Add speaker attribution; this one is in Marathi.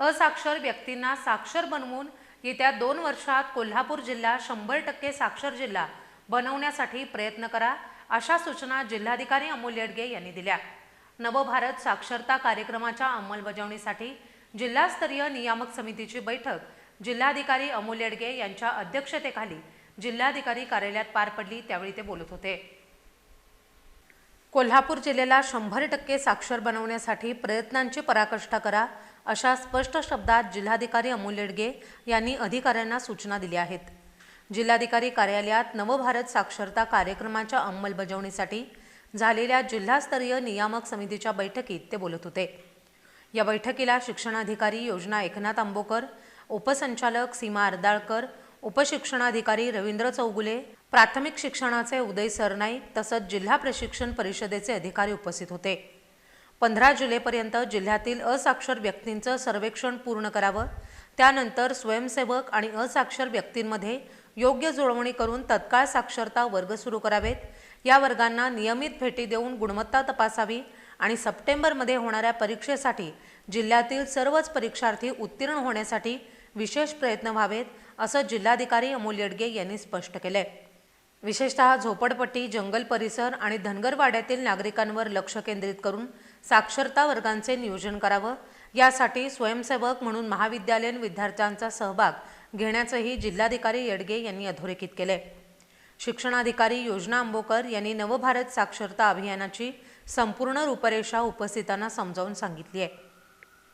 Speaker 1: असाक्षर व्यक्तींना साक्षर बनवून येत्या दोन वर्षात कोल्हापूर जिल्हा शंभर टक्के साक्षर जिल्हा बनवण्यासाठी प्रयत्न करा अशा सूचना जिल्हाधिकारी अमोल येडगे यांनी दिल्या. नवभारत साक्षरता कार्यक्रमाच्या अंमलबजावणीसाठी जिल्हास्तरीय नियामक समितीची बैठक जिल्हाधिकारी अमोल येडगे यांच्या अध्यक्षतेखाली जिल्हाधिकारी कार्यालयात पार पडली त्यावेळी ते बोलत होते. कोल्हापूर जिल्ह्याला शंभर टक्के साक्षर बनवण्यासाठी प्रयत्नांची पराकाष्ठा करा अशा स्पष्ट शब्दात जिल्हाधिकारी अमोल येडगे यांनी अधिकाऱ्यांना सूचना दिल्या आहेत. जिल्हाधिकारी कार्यालयात नवभारत साक्षरता कार्यक्रमाच्या अंमलबजावणीसाठी झालेल्या जिल्हास्तरीय नियामक समितीच्या बैठकीत ते बोलत होते. या बैठकीला शिक्षणाधिकारी योजना एकनाथ आंबोकर उपसंचालक सीमा अर्दाळकर उपशिक्षणाधिकारी रवींद्र चौगुले प्राथमिक शिक्षणाचे उदय सरनाईक तसंच जिल्हा प्रशिक्षण परिषदेचे अधिकारी उपस्थित होते. पंधरा जुलैपर्यंत जिल्ह्यातील असाक्षर व्यक्तींचं सर्वेक्षण पूर्ण करावं. त्यानंतर स्वयंसेवक आणि असाक्षर व्यक्तींमध्ये योग्य जुळवणी करून तत्काळ साक्षरता वर्ग सुरू करावेत. या वर्गांना नियमित भेटी देऊन गुणवत्ता तपासावी आणि सप्टेंबरमध्ये होणाऱ्या परीक्षेसाठी जिल्ह्यातील सर्वच परीक्षार्थी उत्तीर्ण होण्यासाठी विशेष प्रयत्न व्हावेत असं जिल्हाधिकारी अमोल येडगे यांनी स्पष्ट केलंय. विशेषतः झोपडपट्टी जंगल परिसर आणि धनगरवाड्यातील नागरिकांवर लक्ष केंद्रित करून साक्षरता वर्गांचे नियोजन करावं. यासाठी स्वयंसेवक म्हणून महाविद्यालयीन विद्यार्थ्यांचा सहभाग घेण्याचंही जिल्हाधिकारी येडगे यांनी अधोरेखित केले शिक्षणाधिकारी योजना आंबोकर यांनी नवभारत साक्षरता अभियानाची संपूर्ण रूपरेषा उपस्थितांना समजावून सांगितली आहे